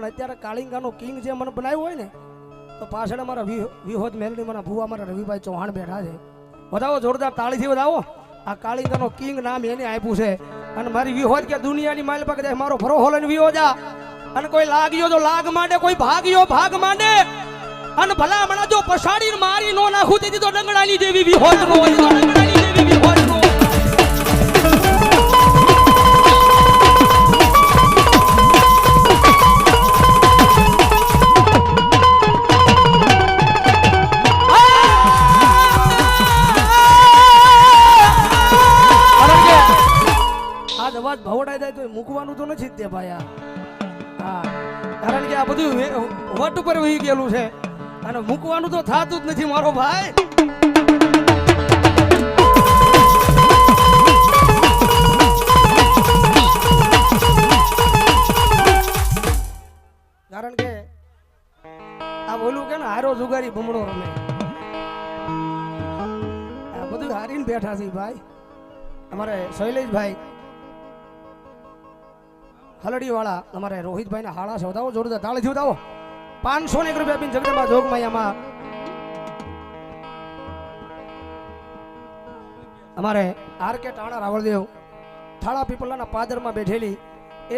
પણ અત્યારે કાળિંગાનો કિંગ જે મને બનાવ્યો હોય ને, તો પાછળ વિહ- વિહોદ મેલડી મારા ભૂવા, મારા રવિભાઈ ચૌહાણ બેઠા છે. વધાવો જોરદાર તાળીથી વધાવો. આ કાળિંગાનો કિંગ નામ એને આપ્યું છે. અને મારી વિહોદ કે દુનિયાની માઇલ પાક જાય મારો ભરો હોલ વિહોજા અને કોઈ લાગ્યો તો લાગ માંડે, કોઈ ભાગ્યો ભાગ માંડે. અને ભલા હમણાં જો પછાડીને મારી નો નાખું, તેથી તો ડંગડાની જેવી વિહોદ નો હોય અવાજ ભવડાઈ જાય તો મૂકવાનું તો નથી તે આ. હા. કારણ કે આ બધું વટ ઉપર વહી ગયેલું છે. અને મૂકવાનું તો થતું જ નથી મારો ભાઈ. કારણ કે આ બોલું કે ને, હારો જુગારી ભમણો રમે. આ બધું હારીને બેઠા છે ભાઈ. અમારે શૈલેષભાઈ હલડી વાળા અમારે રોહિતભાઈ ના હાળા છે. જોરદાર તાળી થી વધાવો. પાંચસો ને એક રૂપિયા આપીને જગદંબા જોગમાયામાં અમારે આર કે ટાણા રાવળદેવ થાળા પીપલાના પાદરમાં બેઠેલી.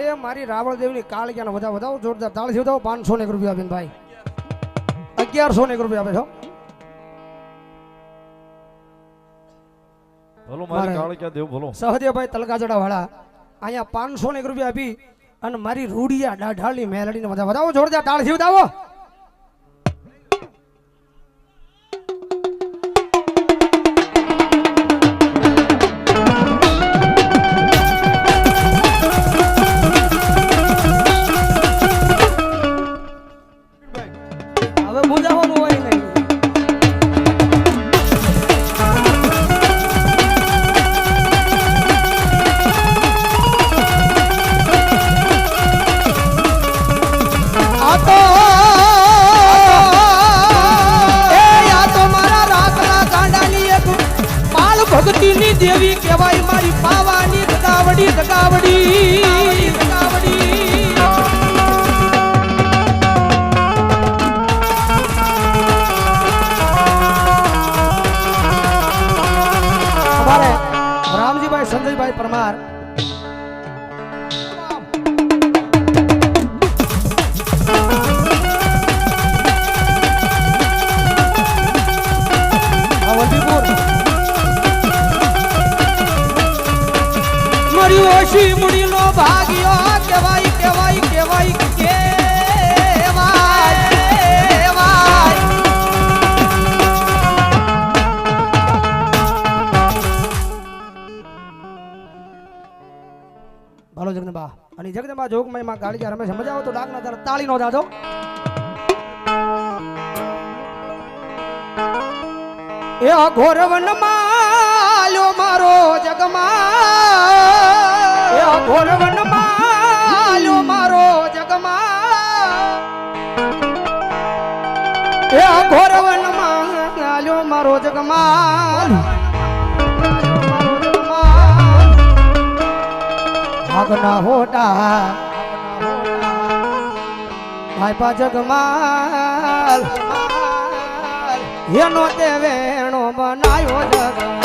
એ મારી રાવળદેવની કાળિયાના વધાવો વધાવો જોરદાર તાળી થી વધાવો. પાંચસો ને એક રૂપિયા બિન ભાઈ. અગિયારસો ને એક રૂપિયા આપે છો ભલો મારી કાળ દેવ ભલો. સહદેવભાઈ તલગાજડા વાળા અહીંયા પાંચસો ને એક રૂપિયા આપી અને મારી રૂડિયા દાઢાળની મેલડીને બધા, વધાવો, જોરદાર તાળથી વધાવો. રામજીભાઈ સંજયભાઈ પરમાર. મર્યું ઓછી મુડીનો ભાગ્યો કેવાય કેવાય કહેવાય. ભાલો જગદંબા. અને જગદંબા જોગમયમાં કાળીજા રમેશ. મજા આવો તો ડાક ના તાળી નો દાદો એ અઘોર વનમાં મારો જગમાં એ અઘોરવન માલો મારો જગમાં એ અઘોર વનમાં મારો જગમાં આગના હોટા ભાઈપા જગમાલ એનો તે વેણો બનાયો જગમાલ.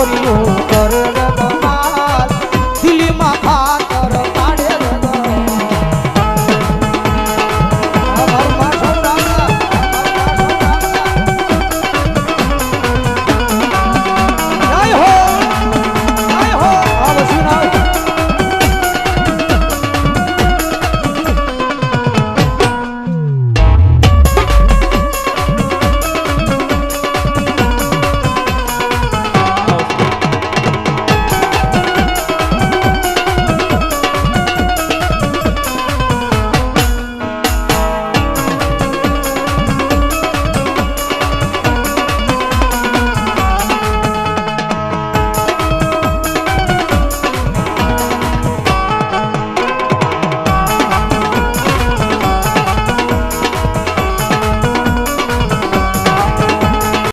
করিও